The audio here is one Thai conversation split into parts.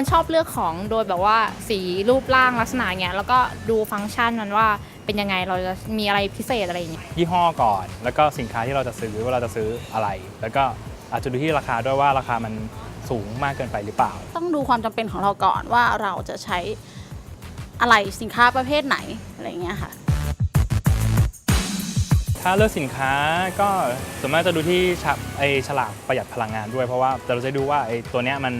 คนชอบเลือกของโดยแบบว่าสีรูปร่างลักษณะเงี้ยแล้วก็ดูฟังก์ชันมันว่าเป็นยังไงเราจะมีอะไรพิเศษอะไรอย่างเงี้ยยี่ห้อก่อน แล้วก็สินค้าที่เราจะซื้อว่าเราจะซื้ออะไร แล้วก็อาจจะดูที่ราคาด้วยว่าราคามันสูงมากเกินไปหรือเปล่า ต้องดูความจำเป็นของเราก่อนว่าเราจะใช้อะไรสินค้าประเภทไหนอะไรอย่างเงี้ยค่ะ ถ้าเลือกสินค้าก็ส่วนมากจะดูที่ฉะไอฉลากประหยัดพลังงานด้วยเพราะว่าเราจะดูว่าไอตัวเนี้ยมัน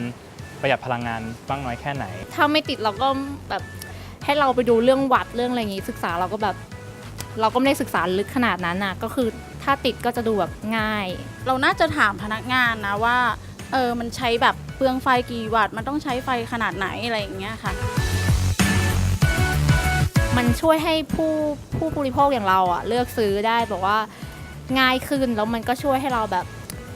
ประหยัดพลังงานบ้างน้อยแค่ไหน ถ้าไม่ติดเราก็แบบให้เราไปดูเรื่องวัดเรื่องอะไรอย่างงี้ศึกษาเราก็แบบ เราก็ไม่ได้ศึกษาลึกขนาดนั้นน่ะก็คือถ้าติดก็จะดูแบบง่าย เราน่าจะถามพนักงานนะว่าเออมันใช้แบบเปลืองไฟกี่วัตต์มันต้องใช้ไฟขนาดไหนอะไรอย่างเงี้ยค่ะ มันช่วยให้ผู้ผู้บริโภคอย่างเราอะเลือกซื้อได้แบบว่าง่ายขึ้นแล้วมันก็ช่วยให้เราแบบ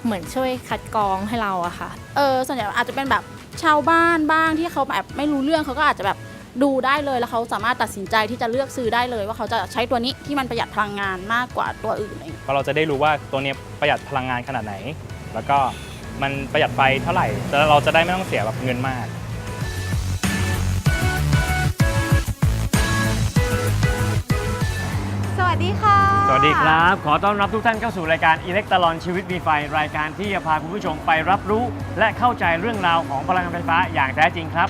เหมือนช่วยคัดกรองให้เราอะค่ะ เออส่วนใหญ่อาจจะเป็นแบบ ชาวบ้านบ้างที่เขาแบบไม่รู้เรื่องเขาก็อาจจะแบบดูได้เลยแล้วเขาสามารถตัดสินใจที่จะเลือกซื้อได้เลย ว่าเขาจะใช้ตัวนี้ที่มันประหยัดพลังงานมากกว่าตัวอื่นอะไรอย่างเงี้ยก็เราจะได้รู้ว่าตัวเนี้ยประหยัดพลังงานขนาดไหน แล้วก็มันประหยัดไฟเท่าไหร่แล้วเราจะได้ไม่ต้องเสียแบบเงินมาก วัสดีค่ะ สวัสดีครับ ขอต้อนรับทุกท่านเข้าสู่รายการอิเล็กตลอนชีวิตมีไฟ รายการที่จะพาคุณผู้ชมไปรับรู้ และเข้าใจเรื่องราวของพลังงานไฟฟ้าอย่างแท้จริงครับ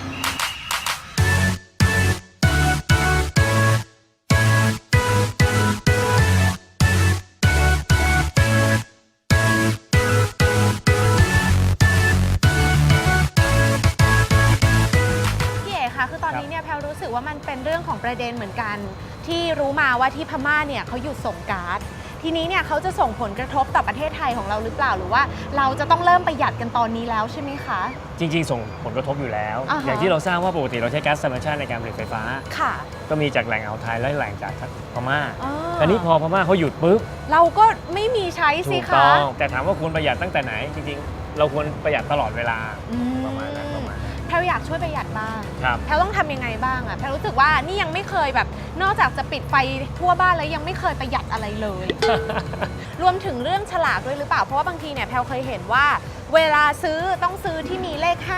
พี่เอกคะคือตอนนี้เนี่ยแพลรู้สึกว่ามันเป็นเรื่องของประเด็นเหมือนกัน ที่รู้มาว่าที่พม่าเนี่ยเขาหยุดส่งก๊าซทีนี้เนี่ยเขาจะส่งผลกระทบต่อประเทศไทยของเราหรือเปล่าหรือว่า เราจะต้องเริ่มประหยัดกันตอนนี้แล้วใช่ไหมคะ จริง ๆ ส่งผลกระทบอยู่แล้ว อ่าฮะ อย่างที่เราทราบว่าปกติเราใช้แก๊สธรรมชาติในการผลิตไฟฟ้า ค่ะก็มีจากแหล่งอ่าวไทยและแหล่งจากพม่าอ๋อคราวนี้พอพม่าเขาหยุดปุ๊บเราก็ไม่มีใช้สิถูกคะต้องแต่ถามว่าควรประหยัดตั้งแต่ไหน จริง ๆ เราควรประหยัดตลอดเวลา อืประมาณนั้นประมาณนั้นแพลอยากช่วยประหยัดบ้างครับ แพลต้องทำยังไงบ้างอะแพลรู้สึกว่านี่ยังไม่เคยแบบ นอกจากจะปิดไฟทั่วบ้านแล้วยังไม่เคยประหยัดอะไรเลย รวมถึงเรื่องฉลากด้วยหรือเปล่า เพราะว่าบางทีเนี่ยแพลเคยเห็นว่า เวลาซื้อต้องซื้อที่มีเลขค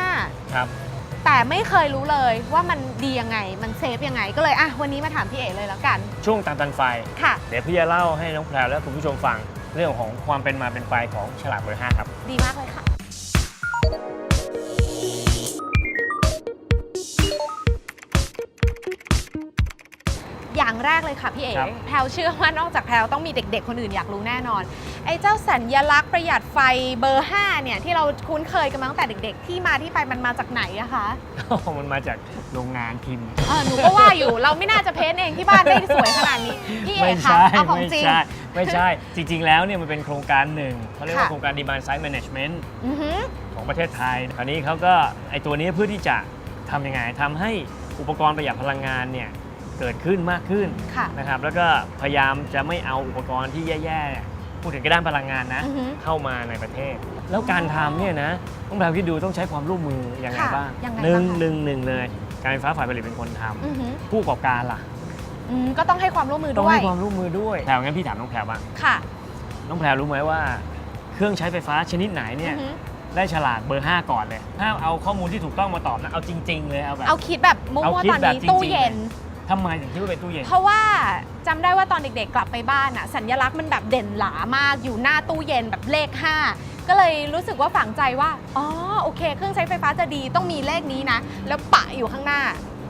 รับ5แต่ไม่เคยรู้เลยว่ามันดียังไง มันเซฟยังไง ก็เลยอะวันนี้มาถามพี่เอ๋เลยแล้วกัน ช่วงตามตันไฟ ค่ะ เดี๋ยวพี่จะเล่าให้น้องแพรและคุณผู้ชมฟังเรื่องของความเป็นมาเป็นไปของฉลากเบอร์5ครับ ดีมากเลยค่ะ อย่างแรกเลยค่ะพี่เอ๋ครับ แพลวเชื่อว่านอกจากแพลวต้องมีเด็กๆ คนอื่นอยากรู้แน่นอน ไอ้เจ้าสัญญลักษณ์ประหยัดไฟเบอร์ 5 เนี่ย ที่เราคุ้นเคยกันมาตั้งแต่เด็กๆ ที่มาที่ไปมันมาจากไหนอะคะ มันมาจากโรงงานพิมพ์ เออหนูก็ว่าอยู่ เราไม่น่าจะเพ้นท์เองที่บ้านได้สวยขนาดนี้ พี่เอ๋ไม่คะใช่เอาของไม่จริง ใช่ไม่ใช่ จริง ๆ แล้วเนี่ยมันเป็นโครงการหนึ่งเขาเรียกว่าค่ะ โครงการ Demand Side Management อือหือ ของประเทศไทย คราวนี้เขาก็ไอตัวนี้เพื่อที่จะทำยังไงทำให้อุปกรณ์ประหยัดพลังงานเนี่ย เกิดขึ้นมากขึ้นค่ะ นะครับ แล้วก็พยายามจะไม่เอาอุปกรณ์ที่แย่ๆเนี่ยพูดถึงกระด้านพลังงานนะ อือหือเข้ามาในประเทศ แล้วการทำเนี่ยนะต้องแบบคิดดูต้องใช้ความร่วมมือยังไงค่ะบ้างยังไงหนึ่งบ้างคะ หนึ่งหนึ่งเลย การไฟฟ้าฝ่ายผลิตเป็นคนทำอือหือผู้ประกอบการล่ะ อืมก็ต้องให้ความร่วมมือต้องด้วยให้ความร่วมมือด้วยแพรวงั้นพี่ถามน้องแพรวบ้างค่ะ น้องแพรวรู้ไหมว่า เครื่องใช้ไฟฟ้าชนิดไหนเนี่ย อือฮึได้ฉลากเบอร์ 5 ก่อนเลยห้ามเอาข้อมูลที่ถูกต้องมาตอบนะ เอาจริง ๆ เลย เอาแบบ เอาคิดแบบมั่เอาวคิดๆตอนแบบนี้จริงๆ ตู้เย็น ทำไมถึงคิดว่าเป็นตู้เย็น เพราะว่าจำได้ว่าตอนเด็กๆ กลับไปบ้านอะสัญลักษณ์มันแบบเด่นหลามากอยู่หน้าตู้เย็นแบบเลข 5 ก็เลยรู้สึกว่าฝังใจว่าอ๋อโอเค เครื่องใช้ไฟฟ้าจะดีต้องมีเลขนี้นะ แล้วปะอยู่ข้างหน้า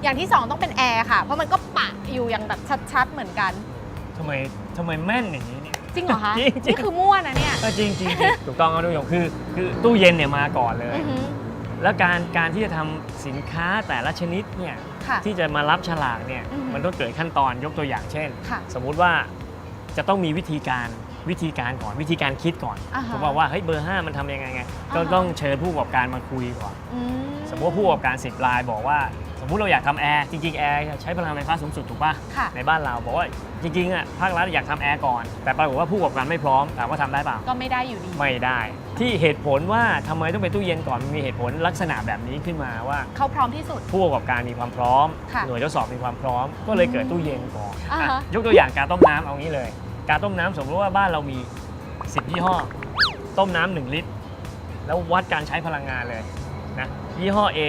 อย่างที่ 2 ต้องเป็นแอร์ค่ะ เพราะมันก็ปะอยู่อย่างแบบชัดๆเหมือนกัน ทำไมทำไมแม่นอย่างนี้เนี่ย จริงเหรอคะจริงๆ นี่คือมั่วนะเนี่ย ก็จริงๆจริงๆถูกต้องครับทุกผู้ชมคือคือตู้เย็นเนี่ยมาก่อนเลย อือฮึ แล้วการการที่จะทำสินค้าแต่ละชนิดเนี่ยค่ะที่จะมารับฉลากเนี่ยอือฮึมันต้องเกิดขั้นตอนยกตัวอย่างเช่นค่ะสมมุติว่าจะต้องมีวิธีการวิธีการก่อนวิธีการคิดก่อนอ่าฮะผมบอกว่าเฮ้ยเบอร์5มันทำยังไงไงก็อ่าฮะต้องเชิญผู้ประกอบการมาคุยก่อนอืสมมติว่าผู้ประกอบการ10รายบอกว่าส มมุติเราอยากทำแอร์จริงๆแอร์ใช้พลังไฟฟ้าสูงสุดถูกป่ะค่ะ ในบ้านเราบอกว่าจริงๆอะภาครัฐอยากทำแอร์ก่อน แต่ปรากฏว่าผู้ประกอบการไม่พร้อมถามว่าทำได้เปล่าก็ไม่ได้อยู่ดี ไม่ได้ ที่เหตุผลว่าทำไมต้องเป็นตู้เย็นก่อนมันมีเหตุผลลักษณะแบบนี้ขึ้นมาว่า เขาพร้อมที่สุด ผู้ประกอบการมีความพร้อม ค่ะหน่วยทดสอบมีความพร้อม ก็เลยเกิดตู้เย็นก่อนอ่าฮะ อะยกตัวอย่างการต้มน้ำเอางี้เลย การต้มน้ำสมมติว่าบ้านเรามี 10 ยี่ห้อ ต้มน้ำหนึ่งลิตร แล้ววัดการใช้พลังงานเลยนะยี่ห้อ A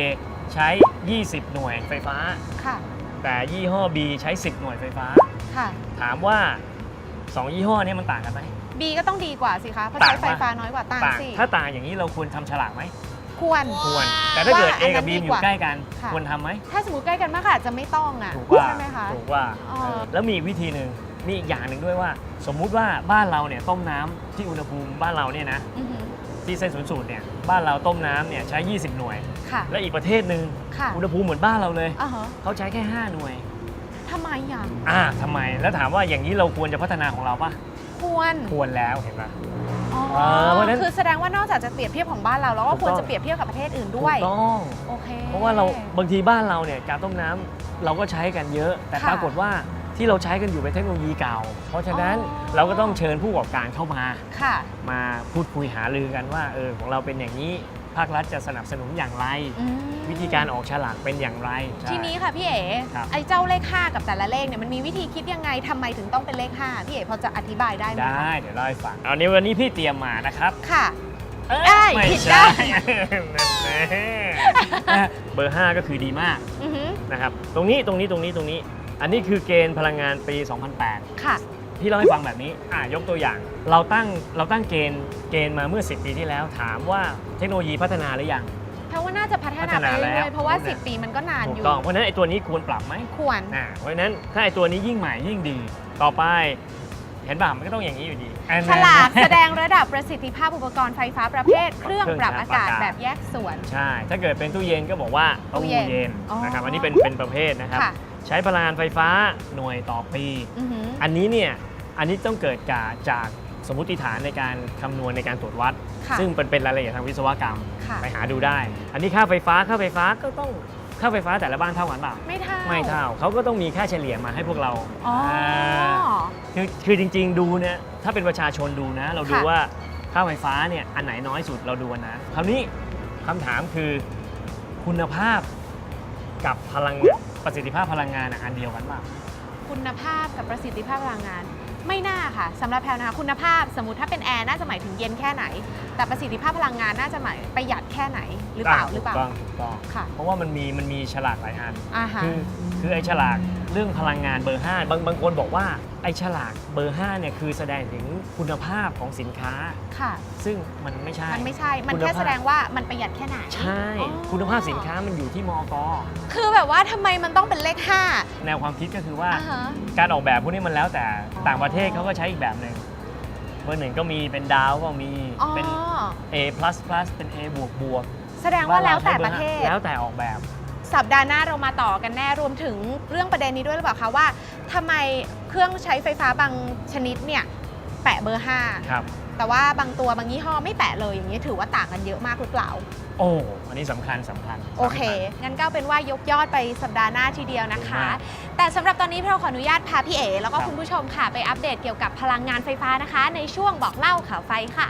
ใช้ 20 หน่วยไฟฟ้า ค่ะแต่ยี่ห้อ B ใช้ 10 หน่วยไฟฟ้า ค่ะ ถามว่า 2 ยี่ห้อเนี้มันต่างกันไหม บีก็ต้องดีกว่าสิคะเพราะต่าใช้งไฟปะ ฟ้าน้อยกว่าต่างต่างสิถ้าต่างอย่างนี้เราควรทำฉลากไหมควร ควร แต่ถ้าเกิด ว่า A อันนั้กับ น B ดีอกยู่ว่าใกล้กัน ค่ะ ควรทำไหมถ้าสมมติใกล้กันมากก็อาจจะไม่ต้องอะถูกว่าใช่ไหมคะ ถูกว่าเออเออแล้วมีอีกวิธีหนึ่งมีอีกอย่างหนึ่งด้วยว่า สมมุติว่าบ้านเราเนี่ยต้มน้ำที่อุณหภูมิบ้านเราเนี่ยนะ อือหือที่เส้นศูนย์สูตรเนี่ย บ้านเราต้มน้ำเนี่ยใช้ 20 หน่วย ค่ะ และอีกประเทศหนึ่งค่ะ อุณหภูมิเหมือนบ้านเราเลย อ่าฮะเขาใช้แค่ 5 หน่วย ทำไมอะอ่าทำไม แล้วถามว่าอย่างนี้เราควรจะพัฒนาของเราปะควรควรแล้วเห็นปะ อ๋อเออเพราะฉะนั้นคือแสดงว่านอกจากจะเปรียบเทียบของบ้านเราเราก็ถูกควรต้องจะเปรียบเทียบกับประเทศอื่นถูด้วยกต้อง โอเค เพราะว่าเราบางทีบ้านเราเนี่ยการต้มน้ำเราก็ใช้กันเยอะ แต่ค่ะ ปรากฏว่า ที่เราใช้กันอยู่เป็นเทคโนโลยีเก่า เพราะฉะนั้นอ๋อเราก็ต้องเชิญผู้ประกอบการเข้ามา ค่ะ มาพูดคุยหารือกันว่าเออของเราเป็นอย่างนี้ภาครัฐจะสนับสนุนอย่างไร อืมวิธีการออกฉลากเป็นอย่างไรใช่ ทีนี้ค่ะพี่เอ๋ครับ ไอ้เจ้าเลข 5 กับแต่ละเลขเนี่ยมันมีวิธีคิดยังไงทำไมถึงต้องเป็นเลข 5 พี่เอ๋พอจะอธิบายได้ไหมได้คะเดี๋ยวเล่าให้ฟังเอานี้วันนี้พี่เตรียมมานะครับ ค่ะ เอ้ยได้ไม่ผิดใช่ได้นั่นแน่เบอร์ 5 ก็คือดีมากอือหือนะครับ ตรงนี้ตรงนี้ตรงนี้ตรงนี้ อันนี้คือเกณฑ์พลังงานปี 2008 ค่ะพี่เล่าให้ฟังแบบนี้อ่ายกตัวอย่าง เราตั้งเราตั้งเกณฑ์เกณฑ์มาเมื่อ 10 ปีที่แล้ว ถามว่าเทคโนโลยีพัฒนาหรือยัง เพราะว่าน่าจะพัฒพันาฒไปนาแล้วเรื่อยๆเพราะว่าถูกนะ10 ปีมันก็นานถูอกยู่ ต้องเพราะฉะนั้นไอ้ตัวนี้ควรปรับไหมควร อ่าเพราะฉะนั้นถ้าไอ้ตัวนี้ยิ่งใหม่ยิ่งดี ต่อไป เห็นป่ะมันก็ต้องอย่างนี้อยู่ดีอันฉนั้น ลากแสดงระดับประสิทธิภาพอุปกรณ์ไฟฟ้าประเภท เครื่องเครื่องปรับอากาศปรับอากาศแบบแยกส่วน ใช่ ถ้าเกิดเป็นตู้เย็นก็บอกว่าตู้ตู้เย็นเย็นอ๋อนะครับ อันนี้เป็นเป็นประเภทนะครับ ค่ะ ใช้พลังงานไฟฟ้าหน่วยต่อปี อือหืออันนี้เนี่ย อันนี้ต้องเกิดจากจากสมมติฐานในการคำนวณในการตรวจวัด ค่ะซึ่งเป็นเป็นรายละเอียดทางวิศวกรรม ค่ะ ไปหาดูได้ อันนี้ค่าไฟฟ้าค่าไฟฟ้าก็ต้องค่าไฟฟ้าแต่ละบ้านเท่ากันเปล่า ไม่เท่าไม่เท่าเขาก็ต้องมีค่าเฉลี่ยมาให้พวกเราอ๋ออา คือคือจริงๆดูเนี่ยถ้าเป็นประชาชนดูนะ เราดูค่ะ ว่าค่าไฟฟ้าเนี่ยอันไหนน้อยสุดเราดูอันนั้นคราวนี้คำถามคือคุณภาพกับพลัง ประสิทธิภาพพลังงานอะอันเดียวกันเปล่าคุณภาพกับประสิทธิภาพพลังงาน ไม่น่าค่ะสำหรับแพลวนะคะคุณภาพสมมติถ้าเป็นแอร์น่าจะหมายถึงเย็นแค่ไหน แต่ประสิทธิภาพพลังงานน่าจะหมายประหยัดแค่ไหนหรือเปล่าหรือเปล่า ถูกต้องถูกต้องค่ะ เพราะว่ามันมีมันมีฉลากหลายอัน อ่าฮะ คือคือไอ้ฉลาก เรื่องพลังงานเบอร์ 5 บางบางคนบอกว่าไอ้ฉลากเบอร์ 5 เนี่ยคือแสดงถึงคุณภาพของสินค้า ค่ะ ซึ่งมันไม่ใช่ มันไม่ใช่ มันคุณแค่ภาพแสดงว่ามันประหยัดแค่ไหน ใช่อ๋อคุณภาพสินค้ามันอยู่ที่มอกคือแบบว่าทำไมมันต้องเป็นเลขห้าแนวความคิดก็คือว่าอ่าฮะการออกแบบพวกนี้มันแล้วแต่อ๋อต่างประเทศเขาก็ใช้อีกแบบหนึ่งเบอร์หนึ่งก็มีเป็นดาวก็มีอ๋อเป็น A plus plus เป็น A บวกบวกแสดงว่าแล้วแต่บ้นปใช้ระบอเทห้าศแล้วแต่ออกแบบ สัปดาห์หน้าเรามาต่อกันแน่รวมถึงเรื่องประเด็นนี้ด้วยหรือเปล่าคะว่าทำไมเครื่องใช้ไฟฟ้าบางชนิดเนี่ยแปะเบอร์ครับ5แต่ว่าบางตัวบางยี่ห้อไม่แปะเลยอย่างนี้ถือว่าต่างกันเยอะมากหรือเปล่า โอ้อันนี้สำคัญสำคัญโอเค งั้นก็เป็นว่ายกยอดไปสัปดาห์หน้าทีเดียวนะคะดีมากแต่สำหรับตอนนี้เราขออนุญาตพาพี่เอแล้วก็คุณผู้ชมค่ะไปอัปเดตเกี่ยวกับพลังงานไฟฟ้านะคะ ในช่วงบอกเล่าข่าวไฟค่ะ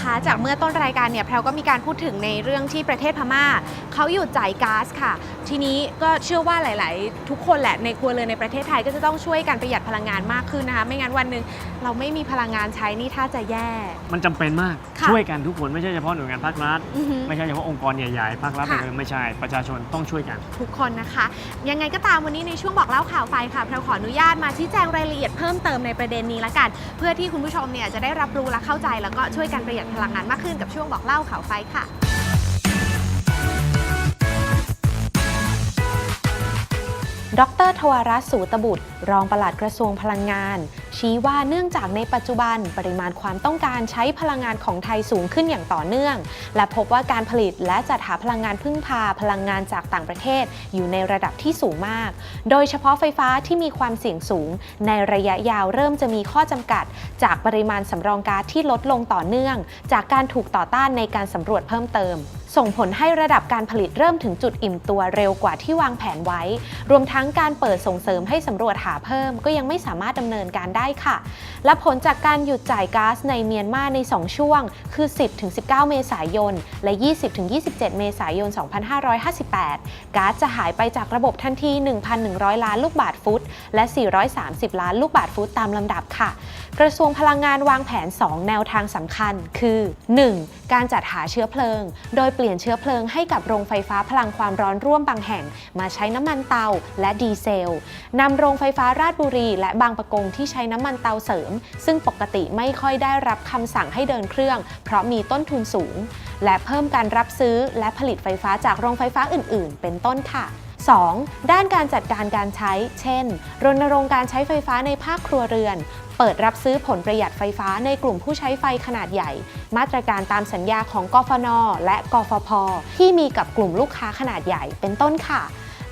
คะจากเมื่อต้นรายการเนี่ยแพรวก็มีการพูดถึงในเรื่องที่ประเทศพม่า เขาหยุดจ่ายก๊าซค่ะ ทีนี้ก็เชื่อว่าหลาย ๆ ทุกคนแหละในครัวเรือนในประเทศไทยก็จะต้องช่วยกันประหยัดพลังงานมากขึ้นนะคะ ไม่งั้นวันหนึ่งเราไม่มีพลังงานใช้นี่ถ้าจะแย่ มันจำเป็นมากค่ะช่วยกันทุกคนไม่ใช่เฉพาะหน่วยงานภาครัฐอือหือไม่ใช่เฉพาะองค์กรใหญ่ๆภาครัฐค่ะไม่ใช่ประชาชนต้องช่วยกัน ทุกคนนะคะ ยังไงก็ตามวันนี้ในช่วงบอกเล่าข่าวไฟค่ะเราขออนุญาตมาชี้แจงรายละเอียดเพิ่มเติมในประเด็นนี้ละกัน เพื่อที่คุณผู้ชมเนี่ยจะได้รับรู้และเข้าใจแล้วก็ช่วยกันประหยัดพลังงานมากขึ้นกับช่วงบอกเล่าข่าวไฟค่ะ ดรทวารัสสูตบุตร รองปลัดกระทรวงพลังงาน ชี้ว่าเนื่องจากในปัจจุบันปริมาณความต้องการใช้พลังงานของไทยสูงขึ้นอย่างต่อเนื่อง และพบว่าการผลิตและจัดหาพลังงานพึ่งพาพลังงานจากต่างประเทศ อยู่ในระดับที่สูงมาก โดยเฉพาะไฟฟ้าที่มีความเสี่ยงสูง ในระยะยาวเริ่มจะมีข้อจำกัด จากปริมาณสำรองก๊าซที่ลดลงต่อเนื่อง จากการถูกต่อต้านในการสำรวจเพิ่มเติม ส่งผลให้ระดับการผลิตเริ่มถึงจุดอิ่มตัวเร็วกว่าที่วางแผนไว้ รวมทั้งการเปิดส่งเสริมให้สำรวจหาเพิ่ม ก็ยังไม่สามารถดำเนินการได้ค่ะ และผลจากการหยุดจ่ายก๊าซในเมียนมาใน 2 ช่วง คือ 10-19 เมษายน และ 20-27 เมษายน 2558 ก๊าซจะหายไปจากระบบทันที 1,100 ล้านลูกบาทฟุต และ 430 ล้านลูกบาทฟุตตามลำดับค่ะ กระทรวงพลังงานวางแผน 2 แนวทางสำคัญ คือ 1. การจัดหาเชื้อเพลิง โดยเปลี่ยนเชื้อเพลิงให้กับโรงไฟฟ้าพลังความร้อนร่วมบางแห่ง มาใช้น้ำมันเตาและดีเซลนำโรงไฟฟ้าราชบุรีและบางประกงที่ใช้น้ำมันเตาเสริม ซึ่งปกติไม่ค่อยได้รับคำสั่งให้เดินเครื่อง เพราะมีต้นทุนสูง และเพิ่มการรับซื้อและผลิตไฟฟ้าจากโรงไฟฟ้าอื่น ๆ เป็นต้นค่ะ 2. ด้านการจัดการการใช้ เช่น รณรงค์การใช้ไฟฟ้าในภาคครัวเรือน เปิดรับซื้อผลประหยัดไฟฟ้าในกลุ่มผู้ใช้ไฟขนาดใหญ่ มาตรการตามสัญญาของกฟน และกฟพ ที่มีกับกลุ่มลูกค้าขนาดใหญ่เป็นต้นค่ะ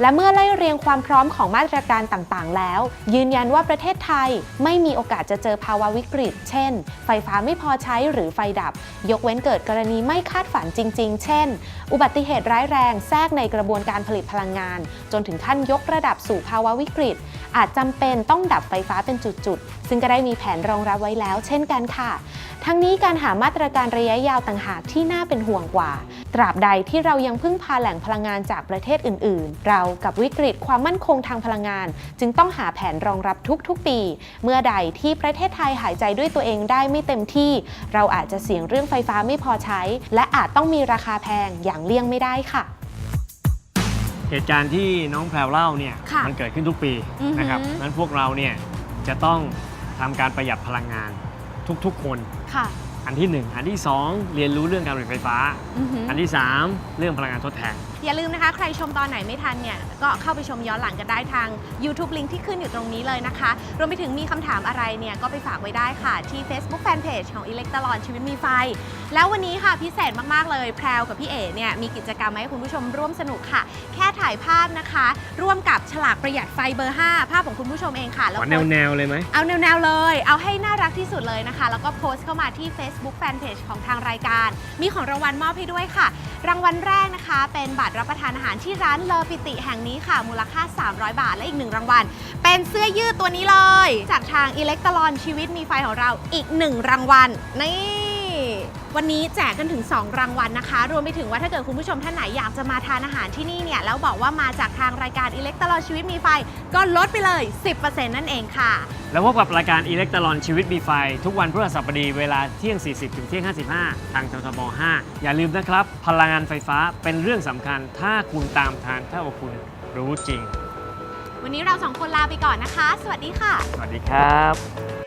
และเมื่อไล่เรียงความพร้อมของมาตรการต่างๆ แล้ว ยืนยันว่าประเทศไทยไม่มีโอกาสจะเจอภาวะวิกฤต เช่น ไฟฟ้าไม่พอใช้หรือไฟดับ ยกเว้นเกิดกรณีไม่คาดฝันจริง ๆ เช่น อุบัติเหตุร้ายแรงแทรกในกระบวนการผลิตพลังงาน จนถึงขั้นยกระดับสู่ภาวะวิกฤต อาจจำเป็นต้องดับไฟฟ้าเป็นจุดๆ ซึ่งก็ได้มีแผนรองรับไว้แล้วเช่นกันค่ะ ทั้งนี้การหามาตรการระยะยาวต่างหากที่น่าเป็นห่วงกว่า ตราบใดที่เรายังพึ่งพาแหล่งพลังงานจากประเทศอื่น ๆ เรากับวิกฤตความมั่นคงทางพลังงาน จึงต้องหาแผนรองรับทุกๆ ปี เมื่อใดที่ประเทศไทยหายใจด้วยตัวเองได้ไม่เต็มที่ เราอาจจะเสี่ยงเรื่องไฟฟ้าไม่พอใช้ และอาจต้องมีราคาแพงอย่างเลี่ยงไม่ได้ค่ะ เหตุการณ์ที่น้องแพรวเล่าเนี่ยค่ะมันเกิดขึ้นทุกปีอือหือ นะครับนั้นพวกเราเนี่ยจะต้องทำการประหยัดพลังงานทุกๆ คน ค่ะอันที่1อันที่2เรียนรู้เรื่องการผลิตไฟฟ้า อือหืออันที่3เรื่องพลังงานทดแทน อย่าลืมนะคะ ใครชมตอนไหนไม่ทันเนี่ย ก็เข้าไปชมย้อนหลังกันได้ทาง YouTube ลิงก์ที่ขึ้นอยู่ตรงนี้เลยนะคะ รวมไปถึงมีคำถามอะไรเนี่ย ก็ไปฝากไว้ได้ค่ะ ที่ Facebook Fanpage ของ e l e c t r o n ชีวิตมีไฟ แล้ววันนี้ค่ะพิเศษมาก ๆ เลย แพรวกับพี่เอ๋เนี่ย มีกิจกรรมมาให้คุณผู้ชมร่วมสนุกค่ะ แค่ถ่ายภาพนะคะ ร่วมกับฉลากประหยัดไฟเบอร์ 5 ภาพของคุณผู้ชมเองค่ะแล้วขอโพแนสวต์แนวๆเลยไหมเอาแนวๆเลย เอาให้น่ารักที่สุดเลยนะคะ แล้วก็โพสต์เข้ามาที่ Facebook Fanpage ของทางรายการ มีของรางวัลมอบให้ด้วยค่ะ รางวัลแรกนะคะ เป็นบัตรรับประทานอาหารที่ร้านเลอปิติแห่งนี้ค่ะ มูลค่า 300 บาท และอีกหนึ่งรางวัล เป็นเสื้อยืดตัวนี้เลย จากทางอิเล็กตรอนชีวิตมีไฟของเราอีกหนึ่งรางวัลนี่ วันนี้แจกกันถึง 2 รางวัลนะคะ รวมไปถึงว่าถ้าเกิดคุณผู้ชมท่านไหนอยากจะมาทานอาหารที่นี่เนี่ย แล้วบอกว่ามาจากทางรายการอิเล็กตรอนชีวิตมีไฟ ก็ลดไปเลย 10%นั่นเองค่ะ แล้วพบกับรายการอิเล็กตรอนชีวิตมีไฟ ทุกวันพฤหัสบดีเวลาเที่ยง 40 ถึงเที่ยง 55 ทางททบ5อย่าลืมนะครับ พลังงานไฟฟ้าเป็นเรื่องสำคัญ ถ้าคุณตามทานเท่ากับคุณรู้จริง วันนี้เราสองคนลาไปก่อนนะคะ สวัสดีค่ะ สวัสดีครับ